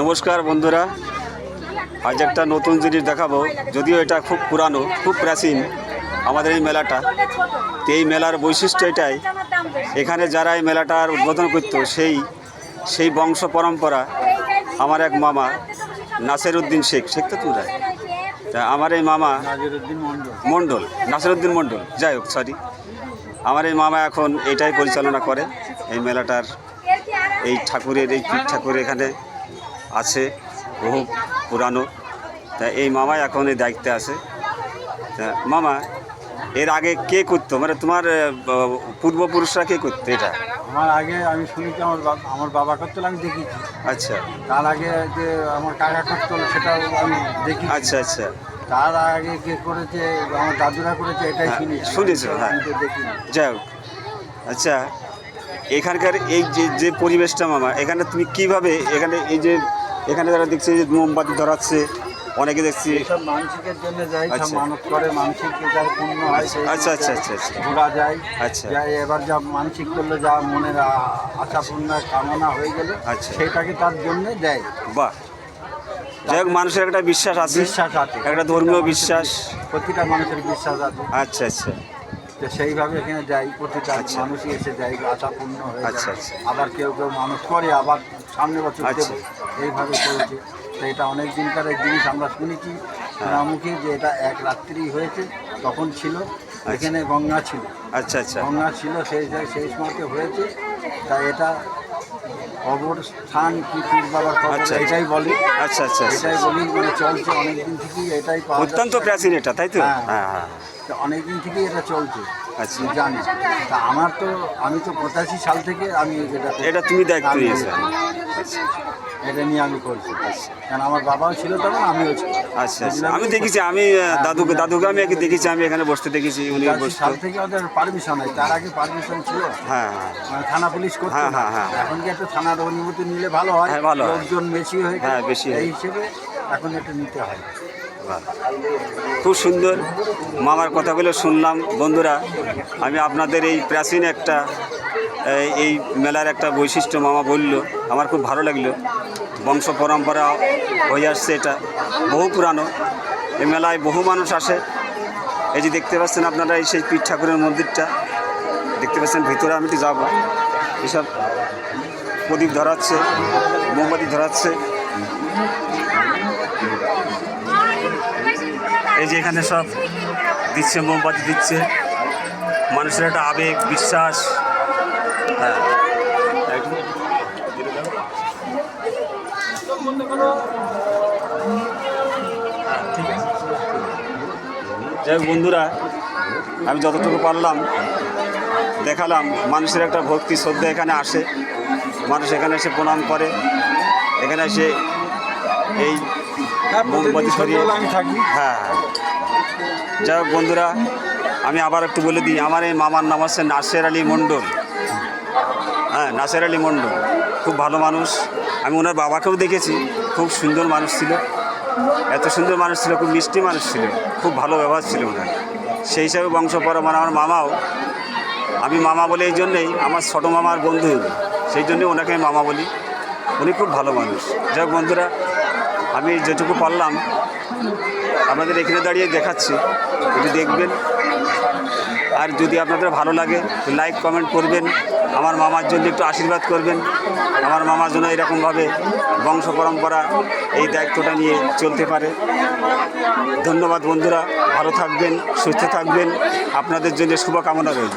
নমস্কার বন্ধুরা আজ একটা নতুন জিনিস দেখাবো যদিও এটা খুব পুরানো খুব প্রাচীন আমাদের এই মেলাটা। তো এই মেলার বৈশিষ্ট্য এটাই এখানে যারা এই মেলাটার উদ্বোধন করতো সেই সেই বংশ পরম্পরা আমার এক মামা নাসের উদ্দিন শেখ। শেখ তো তোমরা? তা আমার এই মামা মণ্ডল। নাসিরুদ্দিন মণ্ডল। যাই হোক সরি আমার এই মামা এখন এটাই পরিচালনা করে এই মেলাটার এই ঠাকুরের এই ঠাকুর এখানে। আছে বহু পুরানো। তা এই মামাই এখন এই দায়িত্বে আছে। তা মামা এর আগে কে করতো? মানে তোমার পূর্বপুরুষরা কে করতো এটা? আমার আগে আমি শুনেছি আমার বাবা আমার বাবা করতো আমি দেখেছি আচ্ছা। তার আগে যে আমার কাকা করতো সেটাও আমি দেখি আচ্ছা আচ্ছা। তার আগে কে করেছে আমার দাদুরা করেছে এটাই হ্যাঁ, শুনেছি। শুনেছো, হ্যাঁ। যাই হোক। আচ্ছা এখানকার এই যে যে পরিবেশটা মামা এখানে তুমি কীভাবে এখানে এই যে এখানে যারা দেখছি যে মোমবাতি ধরাচ্ছে অনেকে দেখছি। মানসিকের জন্য যাই সব আচ্ছা। মানত করে মানসিক যার পূর্ণ হয় আচ্ছা, আচ্ছা, আচ্ছা, আচ্ছা। ঘোরা যায়। আচ্ছা। যা এবার যা মানসিক করলে যা মনের আশা পূর্ণ কামনা হয়ে গেলে আচ্ছা। সেটাকে তার জন্য দেয়। বাহ। যাই হোক মানুষের একটা বিশ্বাস আছে। বিশ্বাস আছে। একটা ধর্মীয় বিশ্বাস। প্রতিটা মানুষের বিশ্বাস আছে। আচ্ছা আচ্ছা। তো সেইভাবে এখানে যাই প্রতিটা আচ্ছা। মানুষই এসে যাই আশা পূর্ণ হয়ে আচ্ছা, আচ্ছা। আবার কেউ কেউ মানুষ করে আবার সামনে বছর আচ্ছা। দেবো এইভাবে চলছে তো এটা অনেক দিনকার জিনিস আমরা শুনেছি হ্যাঁ। মুখে যে এটা এক রাত্রি হয়েছে তখন ছিল এখানে গঙ্গা ছিল আচ্ছা আচ্ছা গঙ্গা ছিল সেই সেই সময়তে হয়েছে তা এটা কবর স্থান কি পীর বাবার আচ্ছা। এটাই বলে। আচ্ছা আচ্ছা আচ্ছা। এটাই বলি মানে চলছে অনেক দিন থেকেই এটাই অত্যন্ত প্রাচীন এটা তাই তো? হ্যাঁ। হ্যাঁ হ্যাঁ। তো অনেক দিন থেকেই এটা চলছে। আচ্ছা। আমি জানি তা আমার তো আমি তো পঁচাশি সাল থেকে আমি এটা এটা তুমি দায়িত্ব নিয়েছো এটা নিয়ে আমি করছি কারণ আমার বাবাও ছিল তখন আমিও ছিল আচ্ছা আচ্ছা আমি দেখেছি আমি আহ, দাদুকে দাদুকে আমি একে দেখেছি আমি এখানে বসতে দেখেছি উনি সাল থেকে ওদের পারমিশন হয় তার আগে পারমিশন ছিল হ্যাঁ হ্যাঁ মানে থানা পুলিশ করতো হ্যাঁ, হ্যাঁ, হ্যাঁ। এখন কি একটা থানার অনুমতি নিলে ভালো হয় হ্যাঁ, ভালো হয়। লোকজন বেশি হয়ে হ্যাঁ, বেশি হয়। হয়। এই হিসেবে এখন এটা নিতে হয়। খুব সুন্দর মামার কথাগুলো শুনলাম। বন্ধুরা, আমি আপনাদের এই প্রাচীন একটা, এই- মেলার একটা বৈশিষ্ট্য মামা বলল, আমার খুব ভালো লাগল। বংশ পরম্পরা হয়ে আসছে এটা, বহু পুরানো। এই মেলায় বহু মানুষ আসে। এই যে দেখতে পাচ্ছেন আপনারা এই সেই পীঠ ঠাকুরের মন্দিরটা, দেখতে পাচ্ছেন ভিতরে আমি একটু যাব। এসব প্রদীপ ধরাচ্ছে, মোমবাতি ধরাচ্ছে। এই যে এখানে সব দিচ্ছে, মোমবাতি দিচ্ছে। মানুষের একটা আবেগ, বিশ্বাস। হ্যাঁ। যাই হোক বন্ধুরা, আমি যতটুকু পারলাম, দেখালাম, মানুষের একটা ভক্তি, শ্রদ্ধা এখানে আসে। মানুষ এখানে এসে প্রণাম করে। এখানে এসে এই মোমবাতি সরিয়ে আমি থাকি। হ্যাঁ হ্যাঁ। যাই হোক বন্ধুরা আমি আবার একটু বলে দিই আমার এই মামার নাম হচ্ছে নাসের আলী মণ্ডল। হ্যাঁ নাসের আলী মণ্ডল। খুব ভালো মানুষ। আমি ওনার বাবাকেও দেখেছি। খুব সুন্দর মানুষ ছিল। এত সুন্দর মানুষ ছিল খুব মিষ্টি মানুষ ছিল। খুব ভালো ব্যবহার ছিল ওনার। সেই হিসাবে বংশ মানে আমার মামাও। আমি মামা বলে এই জন্যেই আমার ছোটো মামার বন্ধু। সেই জন্যই ওনাকে আমি মামা বলি। উনি খুব ভালো মানুষ। যাই হোক বন্ধুরা আমি যেটুকু পারলাম, আপনাদের এখানে দাঁড়িয়ে দেখাচ্ছি। একটু দেখবেন। আর যদি আপনাদের ভালো লাগে, লাইক, কমেন্ট করবেন। আমার মামার জন্য একটু আশীর্বাদ করবেন। আমার মামার জন্য এরকমভাবে বংশ পরম্পরা এই দায়িত্বটা নিয়ে চলতে পারে। ধন্যবাদ বন্ধুরা। ভালো থাকবেন, সুস্থ থাকবেন। আপনাদের জন্য শুভকামনা রইল।